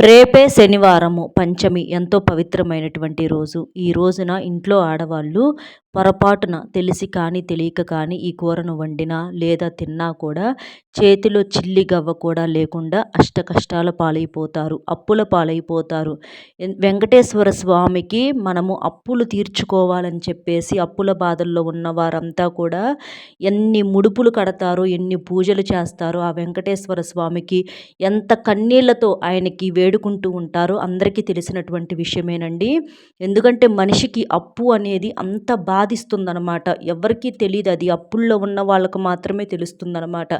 రేపే శనివారము పంచమి ఎంతో పవిత్రమైనటువంటి రోజు. ఈ రోజున ఇంట్లో ఆడవాళ్ళు పొరపాటున తెలిసి కానీ తెలియక కానీ ఈ కూరను వండినా లేదా తిన్నా కూడా చేతిలో చిల్లి గవ్వ కూడా లేకుండా అష్ట కష్టాల పాలైపోతారు అప్పుల పాలైపోతారు. వెంకటేశ్వర స్వామికి మనము అప్పులు తీర్చుకోవాలని చెప్పేసి అప్పుల బాధల్లో ఉన్న వారంతా కూడా ఎన్ని ముడుపులు కడతారు ఎన్ని పూజలు చేస్తారో ఆ వెంకటేశ్వర స్వామికి ఎంత కన్నీళ్ళతో ఆయనకి వేడుకుంటూ ఉంటారో అందరికీ తెలిసినటువంటి విషయమేనండి. ఎందుకంటే మనిషికి అప్పు అనేది అంత బాధిస్తుందనమాట ఎవరికీ తెలియదు అది. అప్పుల్లో ఉన్న వాళ్ళకు మాత్రమే తెలుస్తుందనమాట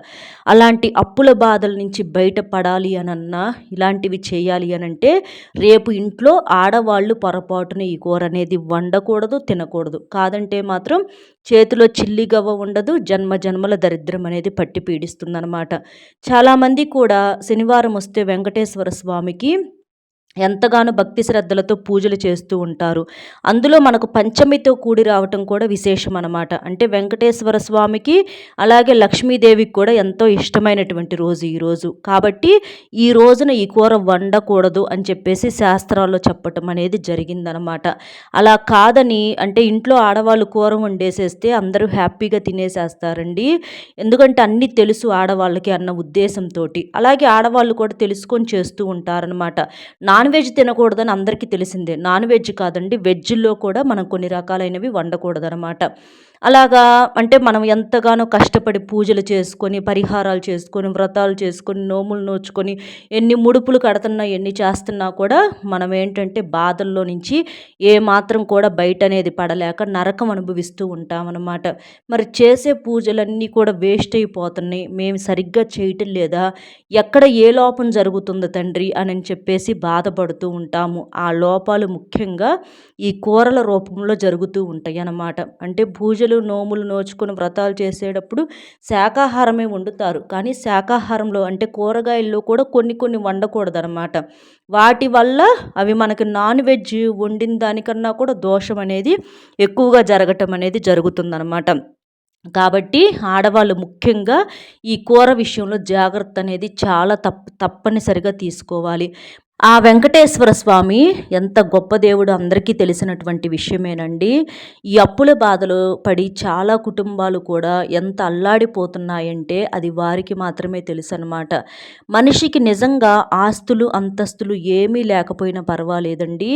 అలాంటి అప్పుల బాధల నుంచి బయటపడాలి అనన్నా ఇలాంటివి చేయాలి అని అంటే రేపు ఇంట్లో ఆడవాళ్ళు పొరపాటున ఈ కూర అనేది వండకూడదు తినకూడదు. కాదంటే మాత్రం చేతిలో చిల్లిగవ్వ ఉండదు జన్మ జన్మల దరిద్రం అనేది పట్టి పీడిస్తుందనమాట చాలామంది కూడా శనివారం వస్తే వెంకటేశ్వర స్వామికి ఎంతగానో భక్తి శ్రద్ధలతో పూజలు చేస్తూ ఉంటారు. అందులో మనకు పంచమితో కూడి రావటం కూడా విశేషం అనమాట అంటే వెంకటేశ్వర స్వామికి అలాగే లక్ష్మీదేవికి కూడా ఎంతో ఇష్టమైనటువంటి రోజు ఈరోజు కాబట్టి ఈ రోజున ఈ కూర వండకూడదు అని చెప్పేసి శాస్త్రాల్లో చెప్పటం అనేది జరిగిందనమాట అలా కాదని అంటే ఇంట్లో ఆడవాళ్ళు కూర వండేసేస్తే అందరూ హ్యాపీగా తినేసేస్తారండి. ఎందుకంటే అన్నీ తెలుసు ఆడవాళ్ళకి అన్న ఉద్దేశంతో అలాగే ఆడవాళ్ళు కూడా తెలుసుకొని చేస్తూ ఉంటారనమాట నాన్ నాన్ వెజ్ తినకూడదని అందరికీ తెలిసిందే. నాన్ వెజ్ కాదండి వెజ్లో కూడా మనం కొన్ని రకాలైనవి వండకూడదనమాట అలాగా అంటే మనం ఎంతగానో కష్టపడి పూజలు చేసుకొని పరిహారాలు చేసుకొని వ్రతాలు చేసుకొని నోములు నోచుకొని ఎన్ని ముడుపులు కడుతున్నా ఎన్ని చేస్తున్నా కూడా మనం ఏంటంటే బాధల్లో నుంచి ఏమాత్రం కూడా బయట అనేది పడలేక నరకం అనుభవిస్తూ ఉంటామన్నమాట. మరి చేసే పూజలన్నీ కూడా వేస్ట్ అయిపోతున్నాయి. మేము సరిగ్గా చేయటం లేదా? ఎక్కడ ఏ లోపం జరుగుతుందో తండ్రి? అని చెప్పేసి బాధపడుతూ ఉంటాము. ఆ లోపాలు ముఖ్యంగా ఈ కూరల రూపంలో జరుగుతూ ఉంటాయి అన్నమాట అంటే పూజ పూజలు నోములు నోచుకొని వ్రతాలు చేసేటప్పుడు శాకాహారమే వండుతారు. కానీ శాకాహారంలో అంటే కూరగాయల్లో కూడా కొన్ని కొన్ని వండకూడదు అనమాట వాటి వల్ల అవి మనకి నాన్ వెజ్ వండిన దానికన్నా కూడా దోషం అనేది ఎక్కువగా జరగటం అనేది జరుగుతుందన్నమాట. కాబట్టి ఆడవాళ్ళు ముఖ్యంగా ఈ కూర విషయంలో జాగ్రత్త అనేది చాలా తప్ప తప్పనిసరిగా తీసుకోవాలి. ఆ వెంకటేశ్వర స్వామి ఎంత గొప్ప దేవుడు అందరికీ తెలిసినటువంటి విషయమేనండి. ఈ అప్పుల బాధలు పడి చాలా కుటుంబాలు కూడా ఎంత అల్లాడిపోతున్నాయంటే అది వారికి మాత్రమే తెలుసు అనమాట మనిషికి నిజంగా ఆస్తులు అంతస్తులు ఏమీ లేకపోయినా పర్వాలేదండి.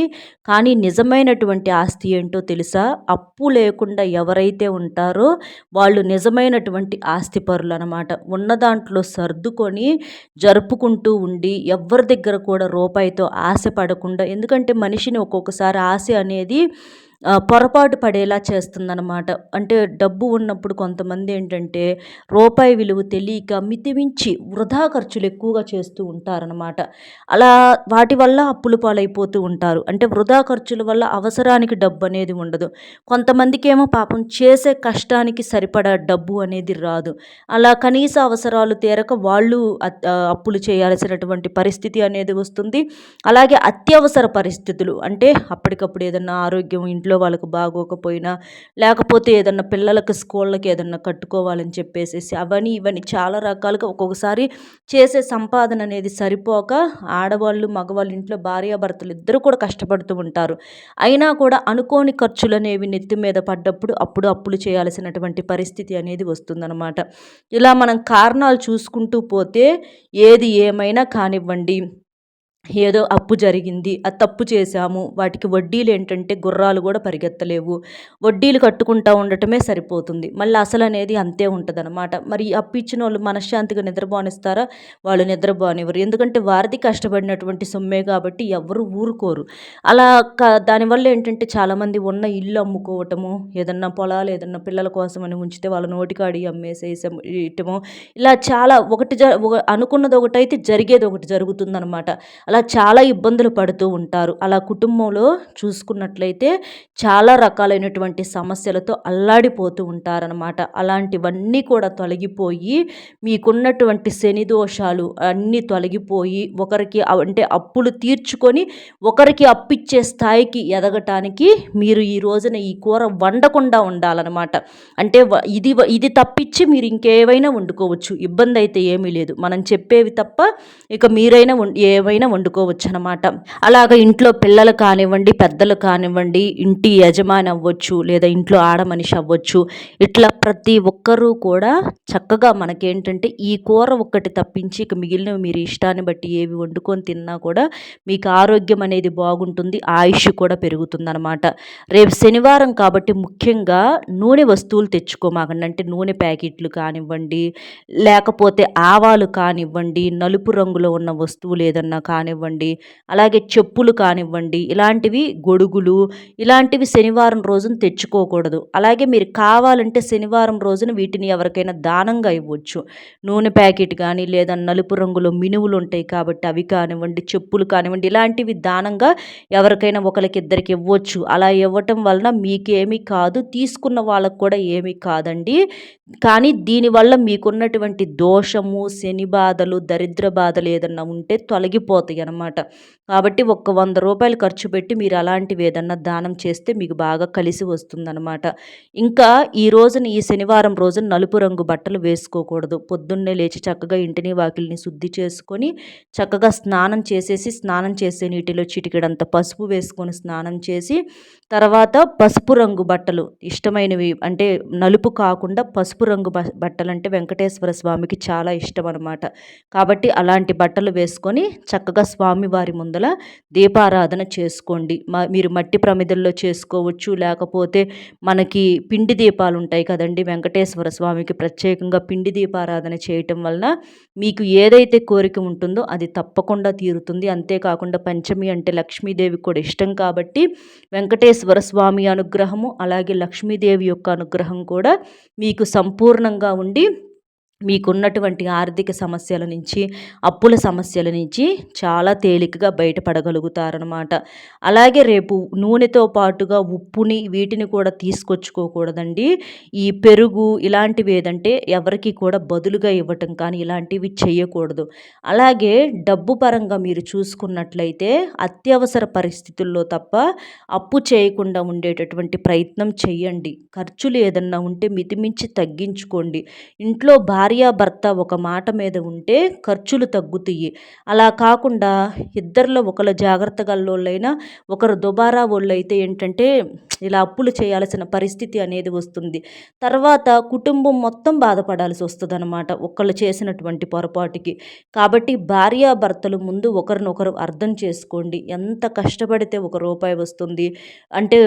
కానీ నిజమైనటువంటి ఆస్తి ఏంటో తెలుసా? అప్పు లేకుండా ఎవరైతే ఉంటారో వాళ్ళు నిజమైనటువంటి ఆస్తి పరులు అనమాట ఉన్న దాంట్లో సర్దుకొని జరుపుకుంటూ ఉండి ఎవరి దగ్గర కూడా రూప రూపాయితో ఆశ పడకుండా ఎందుకంటే మనిషిని ఒక్కొక్కసారి ఆశ అనేది పొరపాటు పడేలా చేస్తుందన్నమాట. అంటే డబ్బు ఉన్నప్పుడు కొంతమంది ఏంటంటే రూపాయి విలువ తెలియక మితిమించి వృధా ఖర్చులు ఎక్కువగా చేస్తూ ఉంటారనమాట అలా వాటి వల్ల అప్పులు పాలైపోతూ ఉంటారు. అంటే వృధా ఖర్చుల వల్ల అవసరానికి డబ్బు అనేది ఉండదు. కొంతమందికి ఏమో పాపం చేసే కష్టానికి సరిపడా డబ్బు అనేది రాదు. అలా కనీస అవసరాలు తీరక వాళ్ళు అప్పులు చేయాల్సినటువంటి పరిస్థితి అనేది వస్తుంది. అలాగే అత్యవసర పరిస్థితులు అంటే అప్పటికప్పుడు ఏదన్నా ఆరోగ్యం ఇంట్లో ఇంట్లో వాళ్ళకు బాగోకపోయినా లేకపోతే ఏదన్నా పిల్లలకు స్కూళ్ళకి ఏదన్నా కట్టుకోవాలని చెప్పేసి అవన్నీ ఇవన్నీ చాలా రకాలుగా ఒక్కొక్కసారి చేసే సంపాదన అనేది సరిపోక ఆడవాళ్ళు మగవాళ్ళు ఇంట్లో భార్యాభర్తలు ఇద్దరు కూడా కష్టపడుతూ ఉంటారు. అయినా కూడా అనుకోని ఖర్చులు అనేవి నెత్తి మీద పడ్డప్పుడు అప్పుడు అప్పులు చేయాల్సినటువంటి పరిస్థితి అనేది వస్తుందన్నమాట. ఇలా మనం కారణాలు చూసుకుంటూ పోతే ఏది ఏమైనా కానివ్వండి ఏదో అప్పు జరిగింది ఆ తప్పు చేశాము. వాటికి వడ్డీలు ఏంటంటే గుర్రాలు కూడా పరిగెత్తలేవు. వడ్డీలు కట్టుకుంటూ ఉండటమే సరిపోతుంది. మళ్ళీ అసలు అనేది అంతే ఉంటుందన్నమాట. మరి అప్పు ఇచ్చిన వాళ్ళు మనశ్శాంతిగా నిద్రపోనిస్తారా? వాళ్ళు నిద్రపోనివ్వరు. ఎందుకంటే వారిది కష్టపడినటువంటి సొమ్మే కాబట్టి ఎవరు ఊరుకోరు. అలా దానివల్ల ఏంటంటే చాలామంది ఉన్న ఇల్లు అమ్ముకోవటము ఏదన్నా పొలాలు ఏదన్నా పిల్లల కోసం అని ఉంచితే వాళ్ళ నోటికాడి అమ్మేసేసే ఇటము. ఇలా చాలా ఒకటి జ అనుకున్నది ఒకటైతే జరిగేది ఒకటి జరుగుతుందన్నమాట. అలా చాలా ఇబ్బందులు పడుతూ ఉంటారు. అలా కుటుంబంలో చూసుకున్నట్లయితే చాలా రకాలైనటువంటి సమస్యలతో అల్లాడిపోతూ ఉంటారనమాట అలాంటివన్నీ కూడా తొలగిపోయి మీకున్నటువంటి శని దోషాలు అన్నీ తొలగిపోయి ఒకరికి అంటే అప్పులు తీర్చుకొని ఒకరికి అప్పిచ్చే స్థాయికి ఎదగటానికి మీరు ఈ రోజున ఈ కూర వండకుండా ఉండాలన్నమాట. అంటే ఇది ఇది తప్పించి మీరు ఇంకేవైనా వండుకోవచ్చు. ఇబ్బంది అయితే ఏమీ లేదు. మనం చెప్పేవి తప్ప ఇక మీరైనా ఏవైనా వండుకోవచ్చు అనమాట అలాగ ఇంట్లో పిల్లలు కానివ్వండి పెద్దలు కానివ్వండి ఇంటి యజమాని అవ్వచ్చు లేదా ఇంట్లో ఆడ మనిషి అవ్వచ్చు ఇట్లా ప్రతి ఒక్కరూ కూడా చక్కగా మనకేంటంటే ఈ కూర ఒక్కటి తప్పించి ఇక మిగిలినవి మీరు ఇష్టాన్ని బట్టి ఏవి వండుకొని తిన్నా కూడా మీకు ఆరోగ్యం అనేది బాగుంటుంది ఆయుష్ కూడా పెరుగుతుందనమాట రేపు శనివారం కాబట్టి ముఖ్యంగా నూనె వస్తువులు తెచ్చుకోమాకండి. అంటే నూనె ప్యాకెట్లు కానివ్వండి లేకపోతే ఆవాలు కానివ్వండి నలుపు రంగులో ఉన్న వస్తువులు ఏదన్నా కానివ్వండి కానివ్వండి అలాగే చెప్పులు కానివ్వండి ఇలాంటివి గొడుగులు ఇలాంటివి శనివారం రోజున తెచ్చుకోకూడదు. అలాగే మీరు కావాలంటే శనివారం రోజున వీటిని ఎవరికైనా దానంగా ఇవ్వచ్చు. నూనె ప్యాకెట్ కానీ లేదా నలుపు రంగులో మినువులు ఉంటాయి కాబట్టి అవి కానివ్వండి చెప్పులు కానివ్వండి ఇలాంటివి దానంగా ఎవరికైనా ఒకరికి ఇద్దరికి ఇవ్వచ్చు. అలా ఇవ్వటం వలన మీకేమీ కాదు తీసుకున్న వాళ్ళకు కూడా ఏమీ కాదండి. కానీ దీనివల్ల మీకున్నటువంటి దోషము శని బాధలు దరిద్ర బాధలు ఏదన్నా ఉంటే తొలగిపోతాయి. అనమాట. కాబట్టి ఒక్క వంద రూపాయలు ఖర్చు పెట్టి మీరు అలాంటివి ఏదన్నా దానం చేస్తే మీకు బాగా కలిసి వస్తుందన్నమాట ఇంకా ఈ రోజున ఈ శనివారం రోజున నలుపు రంగు బట్టలు వేసుకోకూడదు. పొద్దున్నే లేచి చక్కగా ఇంటిని వాకిలిని శుద్ధి చేసుకొని చక్కగా స్నానం చేసేసి స్నానం చేసే నీటిలో చిటికెడంత పసుపు వేసుకొని స్నానం చేసి తర్వాత పసుపు రంగు బట్టలు ఇష్టమైనవి అంటే నలుపు కాకుండా పసుపు రంగు బట్టలు అంటే వెంకటేశ్వర స్వామికి చాలా ఇష్టం అనమాట కాబట్టి అలాంటి బట్టలు వేసుకొని చక్కగా స్వామివారి ముందల దీపారాధన చేసుకోండి. మీరు మట్టి ప్రమిదల్లో చేసుకోవచ్చు లేకపోతే మనకి పిండి దీపాలు ఉంటాయి కదండి వెంకటేశ్వర స్వామికి ప్రత్యేకంగా పిండి దీపారాధన చేయటం వలన మీకు ఏదైతే కోరిక ఉంటుందో అది తప్పకుండా తీరుతుంది. అంతేకాకుండా పంచమి అంటే లక్ష్మీదేవి కూడా ఇష్టం కాబట్టి వెంకటేశ్వర స్వామి అనుగ్రహము అలాగే లక్ష్మీదేవి యొక్క అనుగ్రహం కూడా మీకు సంపూర్ణంగా ఉండి మీకున్నటువంటి ఆర్థిక సమస్యల నుంచి అప్పుల సమస్యల నుంచి చాలా తేలికగా బయటపడగలుగుతారనమాట అలాగే రేపు నూనెతో పాటుగా ఉప్పుని వీటిని కూడా తీసుకొచ్చుకోకూడదండి. ఈ పెరుగు ఇలాంటివి ఏదంటే ఎవరికి కూడా బదులుగా ఇవ్వటం కానీ ఇలాంటివి చేయకూడదు. అలాగే డబ్బు పరంగా మీరు చూసుకున్నట్లయితే అత్యవసర పరిస్థితుల్లో తప్ప అప్పు చేయకుండా ఉండేటటువంటి ప్రయత్నం చేయండి ఖర్చులు ఏదన్నా ఉంటే మితిమించి తగ్గించుకోండి. ఇంట్లో భార్య భార్యాభర్త ఒక మాట మీద ఉంటే ఖర్చులు తగ్గుతాయి. అలా కాకుండా ఇద్దరిలో ఒకరు జాగ్రత్త గల్లోళ్ళైనా ఒకరు దుబారా వాళ్ళు అయితే ఏంటంటే ఇలా అప్పులు చేయాల్సిన పరిస్థితి అనేది వస్తుంది. తర్వాత కుటుంబం మొత్తం బాధపడాల్సి వస్తుంది అనమాట ఒకళ్ళు చేసినటువంటి పొరపాటుకి. కాబట్టి భార్యాభర్తలు ముందు ఒకరినొకరు అర్థం చేసుకోండి. ఎంత కష్టపడితే ఒక రూపాయి వస్తుంది. అంటే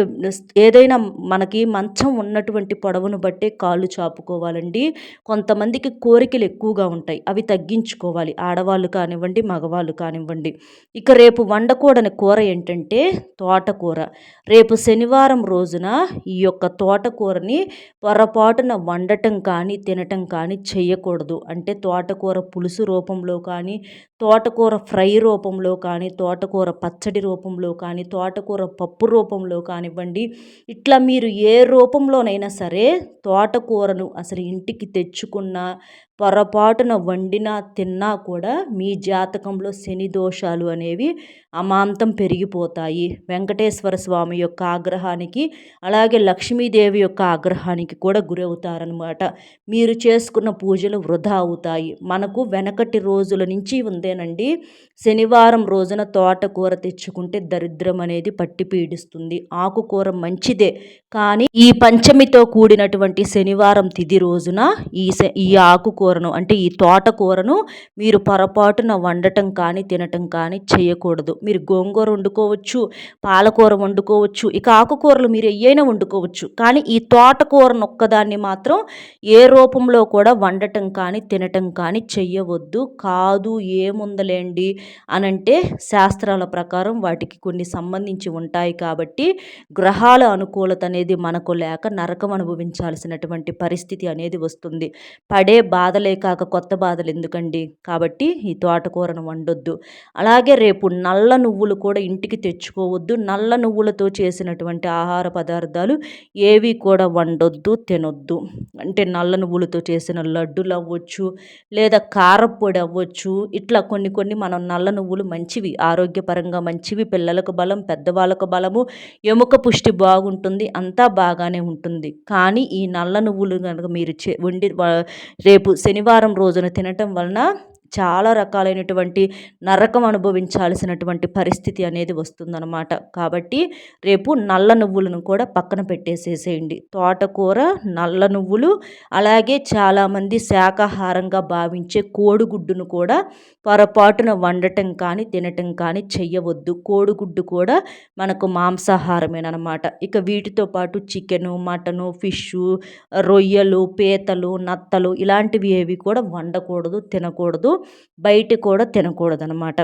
ఏదైనా మనకి మంచం ఉన్నటువంటి పొడవును బట్టే కాళ్ళు చాపుకోవాలండి. కొంతమందికి కోరికలు ఎక్కువగా ఉంటాయి. అవి తగ్గించుకోవాలి. ఆడవాళ్ళు కానివ్వండి మగవాళ్ళు కానివ్వండి. ఇక రేపు వండకూడని కూర ఏంటంటే తోటకూర. రేపు శనివారం రోజున ఈ యొక్క తోటకూరని పొరపాటున వండటం కానీ తినటం కానీ చేయకూడదు. అంటే తోటకూర పులుసు రూపంలో కానీ తోటకూర ఫ్రై రూపంలో కానీ తోటకూర పచ్చడి రూపంలో కానీ తోటకూర పప్పు రూపంలో కానివ్వండి ఇట్లా మీరు ఏ రూపంలోనైనా సరే తోటకూరను అసలు ఇంటికి తెచ్చుకున్న はい。పొరపాటున వండినా తిన్నా కూడా మీ జాతకంలో శని దోషాలు అనేవి అమాంతం పెరిగిపోతాయి. వెంకటేశ్వర స్వామి యొక్క ఆగ్రహానికి అలాగే లక్ష్మీదేవి యొక్క ఆగ్రహానికి కూడా గురవుతారనమాట మీరు చేసుకున్న పూజలు వృధా అవుతాయి. మనకు వెనకటి రోజుల నుంచి ఉందేనండి శనివారం రోజున తోటకూర తెచ్చుకుంటే దరిద్రం అనేది పట్టి పీడిస్తుంది. ఆకుకూర మంచిదే కానీ ఈ పంచమితో కూడినటువంటి శనివారం తిది రోజున ఈ ఈ ఆకుకూర కూరను అంటే ఈ తోటకూరను మీరు పొరపాటున వండటం కానీ తినటం కానీ చేయకూడదు. మీరు గోంగూర వండుకోవచ్చు పాలకూర వండుకోవచ్చు ఇక ఆకుకూరలు మీరు ఏయైనా వండుకోవచ్చు. కానీ ఈ తోటకూర ఒక్కదాన్ని మాత్రం ఏ రూపంలో కూడా వండటం కానీ తినటం కానీ చెయ్యవద్దు. కాదు ఏముందలేండి అనంటే శాస్త్రాల ప్రకారం వాటికి కొన్ని సంబంధించి ఉంటాయి కాబట్టి గ్రహాల అనుకూలత అనేది మనకు లేక నరకం అనుభవించాల్సినటువంటి పరిస్థితి అనేది వస్తుంది. పడే బాధ బాధలే కాక కొత్త బాధలు ఎందుకండి? కాబట్టి ఈ తోటకూరను వండొద్దు. అలాగే రేపు నల్ల నువ్వులు కూడా ఇంటికి తెచ్చుకోవద్దు. నల్ల నువ్వులతో చేసినటువంటి ఆహార పదార్థాలు ఏవి కూడా వండొద్దు తినొద్దు. అంటే నల్ల నువ్వులతో చేసిన లడ్డులు అవ్వచ్చు లేదా కారపొడి అవ్వచ్చు. ఇట్లా కొన్ని కొన్ని మనం నల్ల నువ్వులు మంచివి ఆరోగ్యపరంగా మంచివి పిల్లలకు బలం పెద్దవాళ్ళకు బలము ఎముక పుష్టి బాగుంటుంది అంతా బాగానే ఉంటుంది. కానీ ఈ నల్ల నువ్వులు కనుక మీరు చే వండి రేపు శనివారం రోజున తినటం వలన చాలా రకాలైనటువంటి నరకం అనుభవించాల్సినటువంటి పరిస్థితి అనేది వస్తుందన్నమాట. కాబట్టి రేపు నల్ల నువ్వులను కూడా పక్కన పెట్టేసేసేయండి. తోటకూర నల్ల నువ్వులు అలాగే చాలామంది శాకాహారంగా భావించే కోడిగుడ్డును కూడా పొరపాటున వండటం కానీ తినటం కానీ చెయ్యవద్దు. కోడిగుడ్డు కూడా మనకు మాంసాహారమేనమాట ఇక వీటితో పాటు చికెను మటను ఫిష్ రొయ్యలు పీతలు నత్తలు ఇలాంటివి ఏవి కూడా వండకూడదు తినకూడదు. బయట కూడా తినకూడదు అనమాట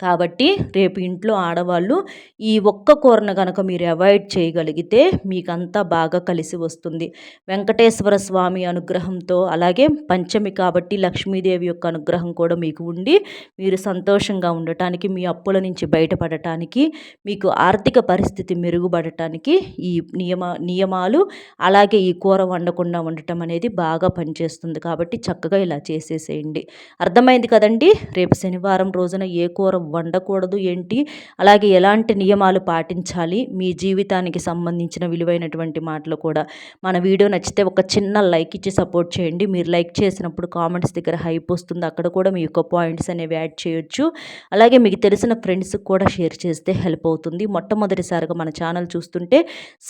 కాబట్టి రేపు ఇంట్లో ఆడవాళ్ళు ఈ ఒక్క కూరను కనుక మీరు అవాయిడ్ చేయగలిగితే మీకంతా బాగా కలిసి వస్తుంది. వెంకటేశ్వర స్వామి అనుగ్రహంతో అలాగే పంచమి కాబట్టి లక్ష్మీదేవి యొక్క అనుగ్రహం కూడా మీకు ఉండి మీరు సంతోషంగా ఉండటానికి మీ అప్పుల నుంచి బయటపడటానికి మీకు ఆర్థిక పరిస్థితి మెరుగుపడటానికి ఈ నియమ నియమాలు అలాగే ఈ కూర వండకుండా ఉండటం అనేది బాగా పనిచేస్తుంది. కాబట్టి చక్కగా ఇలా చేసేసేయండి. అర్థమైంది కదండి? రేపు శనివారం రోజున ఏ కూర వండకూడదు ఏంటి? అలాగే ఎలాంటి నియమాలు పాటించాలి? మీ జీవితానికి సంబంధించిన విలువైనటువంటి మాటలు కూడా. మన వీడియో నచ్చితే ఒక చిన్న లైక్ ఇచ్చి సపోర్ట్ చేయండి. మీరు లైక్ చేసినప్పుడు కామెంట్స్ దగ్గర హైప్ వస్తుంది. అక్కడ కూడా మీ యొక్క పాయింట్స్ అనేవి యాడ్ చేయొచ్చు. అలాగే మీకు తెలిసిన ఫ్రెండ్స్కి కూడా షేర్ చేస్తే హెల్ప్ అవుతుంది. మొట్టమొదటిసారిగా మన ఛానల్ చూస్తుంటే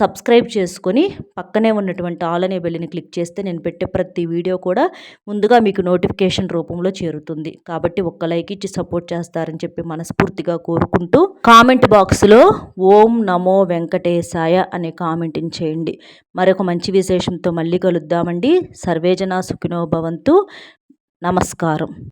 సబ్స్క్రైబ్ చేసుకొని పక్కనే ఉన్నటువంటి ఆల్ అనే బెల్లిని క్లిక్ చేస్తే నేను పెట్టే ప్రతి వీడియో కూడా ముందుగా మీకు నోటిఫికేషన్ రూపంలో చేరుతుంది. కాబట్టి ఒక్క లైక్ ఇచ్చి సపోర్ట్ చేస్తారని చెప్పి చెప్పి మనస్ఫూర్తిగా కోరుకుంటూ కామెంట్ బాక్స్లో ఓం నమో వెంకటేశాయ అనే కామెంట్ని చేయండి. మరొక మంచి విశేషంతో మళ్ళీ కలుద్దామండి. సర్వేజన సుఖినో భవంతు. నమస్కారం.